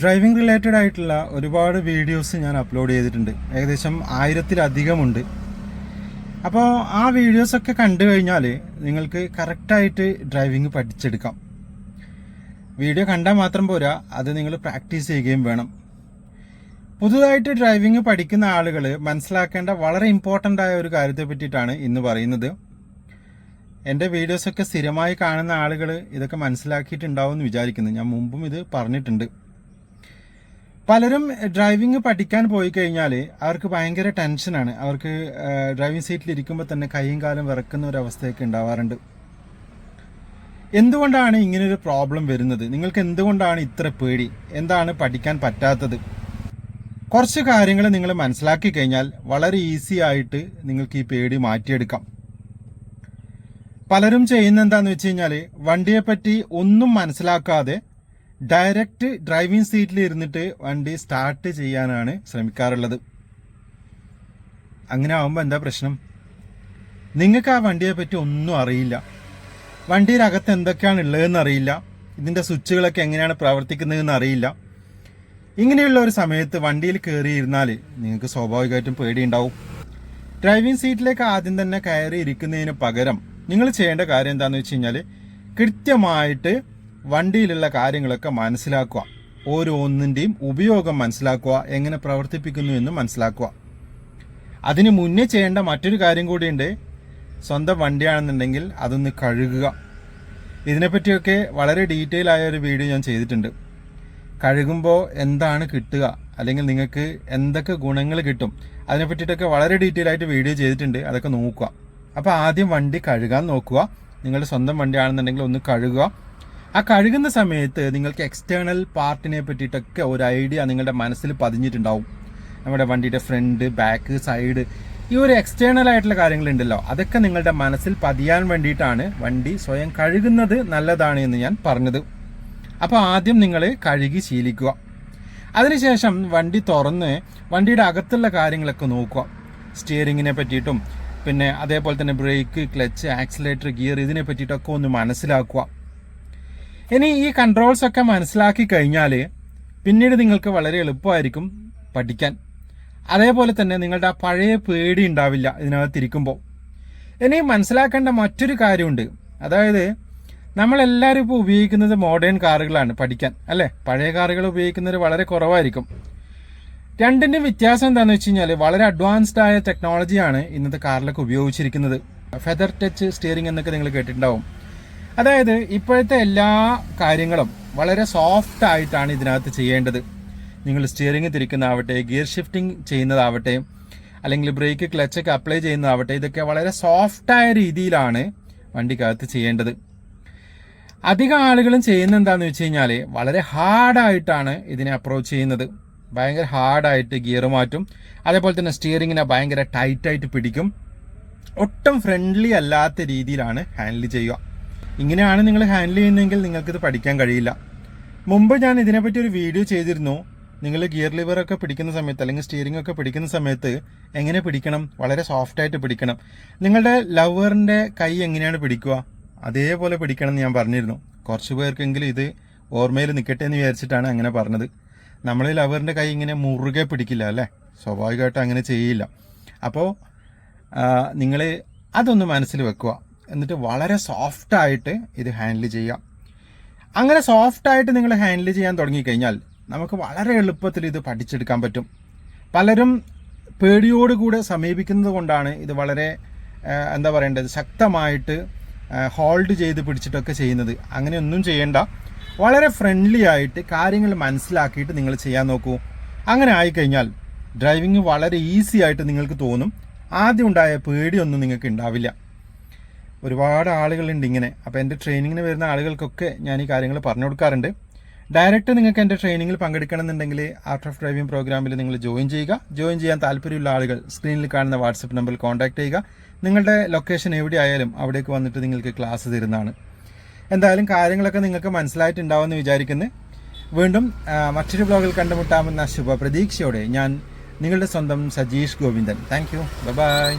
Driving related ആയിട്ടുള്ള ഒരുപാട് videos ഞാൻ അപ്ലോഡ് ചെയ്തിട്ടുണ്ട്. ഏകദേശം ആയിരത്തിലധികമുണ്ട് അപ്പോൾ ആ വീഡിയോസൊക്കെ കണ്ടു കഴിഞ്ഞാൽ നിങ്ങൾക്ക് കറക്റ്റായിട്ട് ഡ്രൈവിംഗ് പഠിച്ചെടുക്കാം. വീഡിയോ കണ്ടാൽ മാത്രം പോരാ അത് നിങ്ങൾ പ്രാക്ടീസ് ചെയ്യുകയും വേണം. പുതുതായിട്ട് ഡ്രൈവിംഗ് പഠിക്കുന്ന ആളുകൾ മനസ്സിലാക്കേണ്ട വളരെ ഇമ്പോർട്ടന്റ് ആയ ഒരു കാര്യത്തെ പറ്റിയിട്ടാണ് ഇന്ന് പറയുന്നത്. എന്റെ വീഡിയോസൊക്കെ സ്ഥിരമായി കാണുന്ന ആളുകൾ ഇതൊക്കെ മനസ്സിലാക്കിയിട്ടുണ്ടാവും എന്ന് വിചാരിക്കുന്നു. ഞാൻ മുമ്പും ഇത് പറഞ്ഞിട്ടുണ്ട്. പലരും ഡ്രൈവിംഗ് പഠിക്കാൻ പോയി കഴിഞ്ഞാൽ അവർക്ക് ഭയങ്കര ടെൻഷനാണ് അവർക്ക് ഡ്രൈവിംഗ് സീറ്റിൽ ഇരിക്കുമ്പോൾ തന്നെ കൈയും കാലും വിറക്കുന്ന ഒരു അവസ്ഥയൊക്കെ ഉണ്ടാവാറുണ്ട്. എന്തുകൊണ്ടാണ് ഇങ്ങനൊരു പ്രോബ്ലം വരുന്നത്? നിങ്ങൾക്ക് എന്തുകൊണ്ടാണ് ഇത്ര പേടി? എന്താണ് പഠിക്കാൻ പറ്റാത്തത്? കുറച്ച് കാര്യങ്ങൾ നിങ്ങൾ മനസ്സിലാക്കി കഴിഞ്ഞാൽ വളരെ ഈസി ആയിട്ട് നിങ്ങൾക്ക് ഈ പേടി മാറ്റിയെടുക്കാം. പലരും ചെയ്യുന്ന എന്താണെന്ന് വെച്ച് കഴിഞ്ഞാൽ വണ്ടിയെപ്പറ്റി ഒന്നും മനസ്സിലാക്കാതെ ഡയറക്റ്റ് ഡ്രൈവിംഗ് സീറ്റിൽ ഇരുന്നിട്ട് വണ്ടി സ്റ്റാർട്ട് ചെയ്യാനാണ് ശ്രമിക്കാറുള്ളത്. അങ്ങനെ ആവുമ്പോൾ എന്താ പ്രശ്നം? നിങ്ങൾക്ക് ആ വണ്ടിയെ പറ്റി ഒന്നും അറിയില്ല. വണ്ടിയുടെ അകത്ത് എന്തൊക്കെയാണ് ഉള്ളതെന്ന് അറിയില്ല. ഇതിന്റെ സ്വിച്ചുകളൊക്കെ എങ്ങനെയാണ് പ്രവർത്തിക്കുന്നതെന്ന് അറിയില്ല. ഇങ്ങനെയുള്ള ഒരു സമയത്ത് വണ്ടിയിൽ കയറിയിരുന്നാൽ നിങ്ങൾക്ക് സ്വാഭാവികമായിട്ടും പേടിയുണ്ടാവും. ഡ്രൈവിംഗ് സീറ്റിലേക്ക് ആദ്യം തന്നെ കയറി ഇരിക്കുന്നതിന് പകരം നിങ്ങൾ ചെയ്യേണ്ട കാര്യം എന്താണെന്ന് വെച്ച് കഴിഞ്ഞാൽ കൃത്യമായിട്ട് വണ്ടിയിലുള്ള കാര്യങ്ങളൊക്കെ മനസ്സിലാക്കുക. ഓരോന്നിന്റെയും ഉപയോഗം മനസ്സിലാക്കുക എങ്ങനെ പ്രവർത്തിപ്പിക്കുന്നു എന്ന് മനസ്സിലാക്കുക. അതിന് മുന്നേ ചെയ്യേണ്ട മറ്റൊരു കാര്യം കൂടിയുണ്ട്. സ്വന്തം വണ്ടിയാണെന്നുണ്ടെങ്കിൽ അതൊന്ന് കഴുകുക. ഇതിനെപ്പറ്റിയൊക്കെ വളരെ ഡീറ്റെയിൽ ആയ ഒരു വീഡിയോ ഞാൻ ചെയ്തിട്ടുണ്ട്. കഴുകുമ്പോൾ എന്താണ് കിട്ടുക? അല്ലെങ്കിൽ നിങ്ങൾക്ക് എന്തൊക്കെ ഗുണങ്ങൾ കിട്ടും? അതിനെ പറ്റിയിട്ടൊക്കെ വളരെ ഡീറ്റെയിൽ ആയിട്ട് വീഡിയോ ചെയ്തിട്ടുണ്ട്. അതൊക്കെ നോക്കുക. അപ്പോൾ ആദ്യം വണ്ടി കഴുകാൻ നോക്കുക. നിങ്ങളുടെ സ്വന്തം വണ്ടിയാണെന്നുണ്ടെങ്കിൽ ഒന്ന് കഴുകുക. ആ കഴുകുന്ന സമയത്ത് നിങ്ങൾക്ക് എക്സ്റ്റേണൽ പാർട്ടിനെ പറ്റിയിട്ടൊക്കെ ഒരു ഐഡിയ നിങ്ങളുടെ മനസ്സിൽ പതിഞ്ഞിട്ടുണ്ടാവും. നമ്മുടെ വണ്ടിയുടെ ഫ്രണ്ട് ബാക്ക് സൈഡ് ഈ ഒരു എക്സ്റ്റേണൽ ആയിട്ടുള്ള കാര്യങ്ങളുണ്ടല്ലോ. അതൊക്കെ നിങ്ങളുടെ മനസ്സിൽ പതിയാൻ വേണ്ടിയിട്ടാണ് വണ്ടി സ്വയം കഴുകുന്നത് നല്ലതാണ് എന്ന് ഞാൻ പറഞ്ഞത്. അപ്പോൾ ആദ്യം നിങ്ങൾ കഴുകി ശീലിക്കുക. അതിനുശേഷം വണ്ടി തുറന്ന് വണ്ടിയുടെ അകത്തുള്ള കാര്യങ്ങളൊക്കെ നോക്കുക. സ്റ്റിയറിങ്ങിനെ പറ്റിയിട്ടും പിന്നെ അതേപോലെ തന്നെ ബ്രേക്ക് ക്ലച്ച് ആക്സിലേറ്റർ ഗിയർ ഇതിനെ പറ്റിയിട്ടൊക്കെ ഒന്ന് മനസ്സിലാക്കുക. ഇനി ഈ കൺട്രോൾസ് ഒക്കെ മനസ്സിലാക്കി കഴിഞ്ഞാൽ പിന്നീട് നിങ്ങൾക്ക് വളരെ എളുപ്പമായിരിക്കും പഠിക്കാൻ. അതേപോലെ തന്നെ നിങ്ങളുടെ ആ പഴയ പേടി ഉണ്ടാവില്ല ഇതിനകത്തിരിക്കുമ്പോൾ ഇനി മനസ്സിലാക്കേണ്ട മറ്റൊരു കാര്യമുണ്ട്. അതായത് നമ്മളെല്ലാവരും ഇപ്പോൾ ഉപയോഗിക്കുന്നത് മോഡേൺ കാറുകളാണ് പഠിക്കാൻ അല്ലേ? പഴയ കാറുകൾ ഉപയോഗിക്കുന്നത് വളരെ കുറവായിരിക്കും. രണ്ടിന്റെ വ്യത്യാസം എന്താണെന്ന് വെച്ച് കഴിഞ്ഞാൽ വളരെ അഡ്വാൻസ്ഡ് ആയ ടെക്നോളജിയാണ് ഇന്നത്തെ കാറിലൊക്കെ ഉപയോഗിച്ചിരിക്കുന്നത്. ഫെദർ ടച്ച് സ്റ്റിയറിംഗ് എന്നൊക്കെ നിങ്ങൾ കേട്ടിട്ടുണ്ടാവും. അതായത് ഇപ്പോഴത്തെ എല്ലാ കാര്യങ്ങളും വളരെ സോഫ്റ്റ് ആയിട്ടാണ് ഇതിനകത്ത് ചെയ്യേണ്ടത്. നിങ്ങൾ സ്റ്റിയറിംഗ് തിരിക്കുന്നതാവട്ടെ ഗിയർ ഷിഫ്റ്റിംഗ് ചെയ്യുന്നതാവട്ടെ അല്ലെങ്കിൽ ബ്രേക്ക് ക്ലച്ചൊക്കെ അപ്ലൈ ചെയ്യുന്നതാവട്ടെ ഇതൊക്കെ വളരെ സോഫ്റ്റായ രീതിയിലാണ് വണ്ടിക്കകത്ത് ചെയ്യേണ്ടത്. അധികം ആളുകളും ചെയ്യുന്ന എന്താണെന്ന് വെച്ച് കഴിഞ്ഞാൽ വളരെ ഹാർഡായിട്ടാണ് ഇതിനെ അപ്രോച്ച് ചെയ്യുന്നത്. ഭയങ്കര ഹാർഡായിട്ട് ഗിയർ മാറ്റും. അതേപോലെ തന്നെ സ്റ്റിയറിങ്ങിനെ ഭയങ്കര ടൈറ്റായിട്ട് പിടിക്കും. ഒട്ടും ഫ്രണ്ട്ലി അല്ലാത്ത രീതിയിലാണ് ഹാൻഡിൽ ചെയ്യുക. ഇങ്ങനെയാണ് നിങ്ങൾ ഹാൻഡിൽ ചെയ്യുന്നതെങ്കിൽ നിങ്ങൾക്കിത് പഠിക്കാൻ കഴിയില്ല. മുമ്പ് ഞാൻ ഇതിനെപ്പറ്റി ഒരു വീഡിയോ ചെയ്തിരുന്നു. നിങ്ങൾ ഗിയർ ലിവറൊക്കെ പിടിക്കുന്ന സമയത്ത് അല്ലെങ്കിൽ സ്റ്റിയറിംഗ് ഒക്കെ പിടിക്കുന്ന സമയത്ത് എങ്ങനെ പിടിക്കണം? വളരെ സോഫ്റ്റായിട്ട് പിടിക്കണം. നിങ്ങളുടെ ലവറിന്റെ കൈ എങ്ങനെയാണ് പിടിക്കുക? അതേപോലെ പിടിക്കണം എന്ന് ഞാൻ പറഞ്ഞിരുന്നു. കുറച്ച് പേർക്കെങ്കിലും ഇത് ഓർമ്മയിൽ നിൽക്കട്ടെ എന്ന് വിചാരിച്ചിട്ടാണ് അങ്ങനെ പറഞ്ഞത്. നമ്മൾ ലവറിന്റെ കൈ ഇങ്ങനെ മുറുകെ പിടിക്കില്ല അല്ലേ? സ്വാഭാവികമായിട്ടും അങ്ങനെ ചെയ്യില്ല. അപ്പോൾ നിങ്ങൾ അതൊന്ന് മനസ്സിൽ വെക്കുക. എന്നിട്ട് വളരെ സോഫ്റ്റായിട്ട് ഇത് ഹാൻഡിൽ ചെയ്യുക അങ്ങനെ സോഫ്റ്റായിട്ട് നിങ്ങൾ ഹാൻഡിൽ ചെയ്യാൻ തുടങ്ങിക്കഴിഞ്ഞാൽ നമുക്ക് വളരെ എളുപ്പത്തിൽ ഇത് പഠിച്ചെടുക്കാൻ പറ്റും. പലരും പേടിയോടുകൂടെ സമീപിക്കുന്നത് കൊണ്ടാണ് ഇത് വളരെ എന്താ പറയേണ്ടത് ശക്തമായിട്ട് ഹോൾഡ് ചെയ്ത് പിടിച്ചിട്ടൊക്കെ ചെയ്യുന്നത്. അങ്ങനെയൊന്നും ചെയ്യേണ്ട. വളരെ ഫ്രണ്ട്ലി ആയിട്ട് കാര്യങ്ങൾ മനസ്സിലാക്കിയിട്ട് നിങ്ങൾ ചെയ്യാൻ നോക്കൂ. അങ്ങനെ ആയിക്കഴിഞ്ഞാൽ ഡ്രൈവിംഗ് വളരെ ഈസി ആയിട്ട് നിങ്ങൾക്ക് തോന്നും. ആദ്യം ഉണ്ടായ പേടിയൊന്നും നിങ്ങൾക്ക് ഉണ്ടാവില്ല. ഒരുപാട് ആളുകളുണ്ട് ഇങ്ങനെ. അപ്പോൾ എന്റെ ട്രെയിനിങ്ങിന് വരുന്ന ആളുകൾക്കൊക്കെ ഞാൻ ഈ കാര്യങ്ങൾ പറഞ്ഞു കൊടുക്കാറുണ്ട്. ഡയറക്റ്റ് നിങ്ങൾക്ക് എന്റെ ട്രെയിനിങ്ങിൽ പങ്കെടുക്കണമെന്നുണ്ടെങ്കിൽ ആർട്ട് ഓഫ് ഡ്രൈവിംഗ് പ്രോഗ്രാമിൽ നിങ്ങൾ ജോയിൻ ചെയ്യുക. ജോയിൻ ചെയ്യാൻ താല്പര്യമുള്ള ആളുകൾ സ്ക്രീനിൽ കാണുന്ന വാട്സപ്പ് നമ്പറിൽ കോൺടാക്ട് ചെയ്യുക. നിങ്ങളുടെ ലൊക്കേഷൻ എവിടെ ആയാലും അവിടേക്ക് വന്നിട്ട് നിങ്ങൾക്ക് ക്ലാസ് തരുന്നതാണ്. എന്തായാലും കാര്യങ്ങളൊക്കെ നിങ്ങൾക്ക് മനസ്സിലായിട്ടുണ്ടാവുമെന്ന് വിചാരിക്കുന്നു. വീണ്ടും മറ്റൊരു ബ്ലോഗിൽ കണ്ടുമുട്ടാമെന്ന ശുഭ പ്രതീക്ഷയോടെ ഞാൻ നിങ്ങളുടെ സ്വന്തം Sajeesh Govindan. Thank you bye